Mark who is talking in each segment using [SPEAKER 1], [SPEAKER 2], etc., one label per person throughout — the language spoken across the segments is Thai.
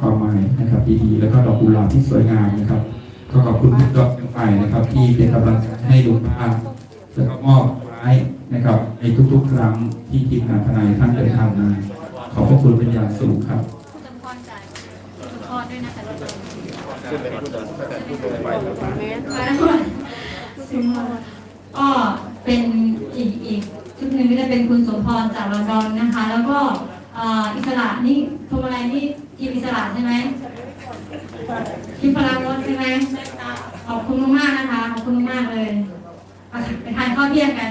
[SPEAKER 1] ความหมายนะครับดีๆแล้วก็ดอกกุหลาบที่สวยงามนะครับก็ขอบคุณทุกดอกใหม่นะครับ ที่เป็นกำลังใจให้ลุงป้าแล้วก็มอบไม้นะครับในทุกๆ ครั้งที่ทีมงานทนายท่านเดินทางมาขอบพระคุณเป็นอย่างสูงครับ
[SPEAKER 2] คุณจำพรจ่ายคุณพรด้วยนะคะรถยนต์ก็เป็นอีกอีกชุดหนึ่งก็จะเป็นคุณสมพรจากลอนดอนนะคะ แล้วก็ อิสระนี่พวงมาลัยนี่ทีมอิสระใช่ไหมทีมพลังรถใช่ไหมขอบคุณมากๆนะคะ ขอบคุณมากเลยไปทานข้าวเที่ยงกัน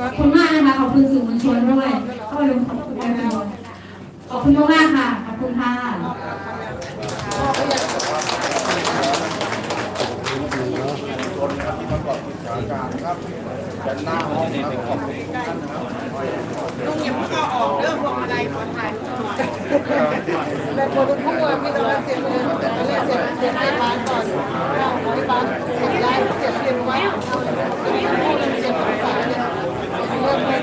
[SPEAKER 2] ขอบคุณมากนะคะ ขอบคุณสื่อมวลชนด้วยก็มาดูขอบคุณด้วยขอบคุณมากๆค่ะ ขอบคุณค่ะ
[SPEAKER 3] ลุ นบ้านก่อนเราขอให้บ้านเสียได้เสียเรียนไว้เอาเสียงเสียงภาษาเนี่ยเริ่มเลย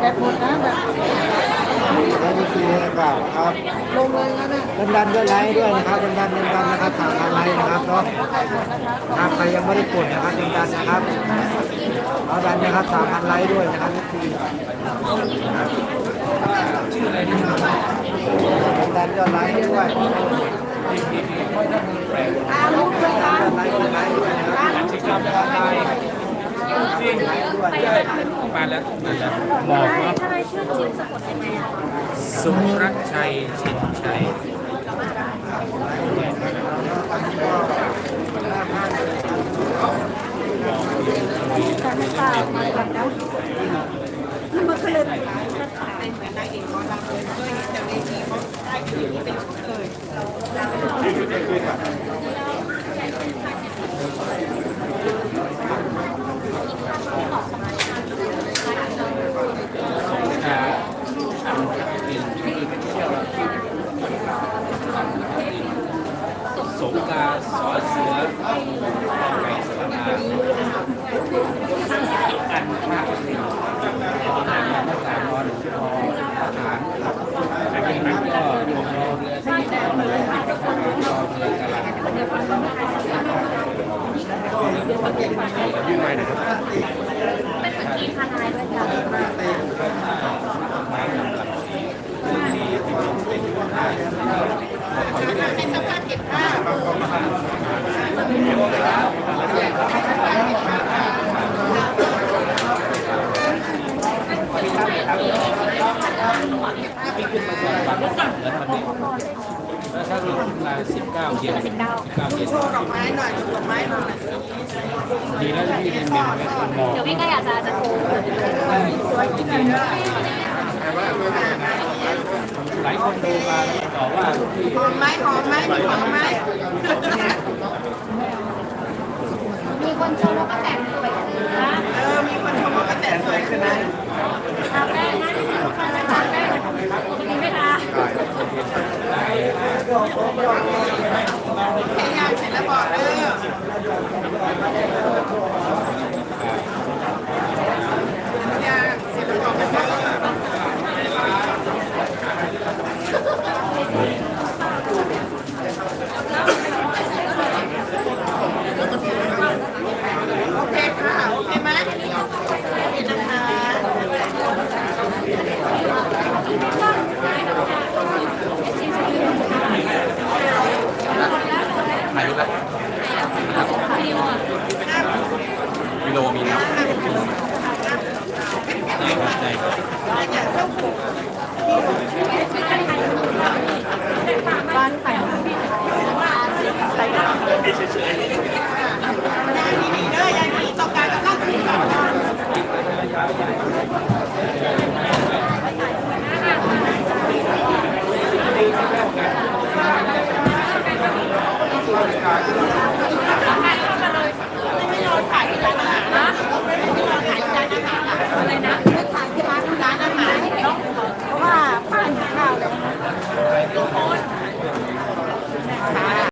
[SPEAKER 3] แบบหมดนะแบบ
[SPEAKER 4] แล้วนี่คืออากาครับ
[SPEAKER 3] ลงเลยนะเนี่ย
[SPEAKER 4] ดันดันด้วยไลค์ด้วยนะครับดันดันดันดันนะครับสามพันไลค์นะครับเนาะครับใครยังไม่ได้กดนะครับดันดันนะครับเอาดันนะครับสามพันไลค์ด้วยนะครับนี่คือดันดันยอดไลค์ด้วยยอดไลค์ด้วยไลค์ด้วยนะครับ ยอดไลค์ไลค์ด้วย
[SPEAKER 5] มาแล้วมาแล้วบอกว่าสุรชัยชินชัย
[SPEAKER 3] เป็นเหมือนนางเอกหมอลำเลยด้วยแต่เวทีเขาได้คือเป็นชุดเลย
[SPEAKER 5] สงกาสอเสือไก่สระอาอันพระสิงห์ภาษานอนพอฐานอันนี้นั้นก็รอเรือที่รอเรือรอเรือกำลังยื่นไปนะครับเป็นเหมือนทีมทนายด้วยกันไม้นำลำชีที่ที่เป็นหัวหน้า
[SPEAKER 3] เป็ นสภาพเก็บผ้า
[SPEAKER 5] ขึ้นมาจากบาเหมือนมันนี่แล้วถ้าเราขึ้นมาเย็น19เย็น
[SPEAKER 3] โชว์ดอกไม้หน่อยดอกไม้หน่อย
[SPEAKER 5] ดีแล้วที่เป็นเมน
[SPEAKER 2] เดี๋ยวพี่ก็อยากจะจะโทร
[SPEAKER 5] หลา ยคนดูมาบอกว่าที่
[SPEAKER 3] หอมไหมหอมไหมหอมไหม
[SPEAKER 2] มีคนชมว่าป้าแตนสวยขึ้นนะ
[SPEAKER 3] เออ มีคนชมว่าป้าแตนสวยขึ้นนะ
[SPEAKER 2] ทาแป้งนะทาแป้งทาแป้งวันนี้ไม่ทา
[SPEAKER 3] แค่งานเสร็จแล้วบอกเออ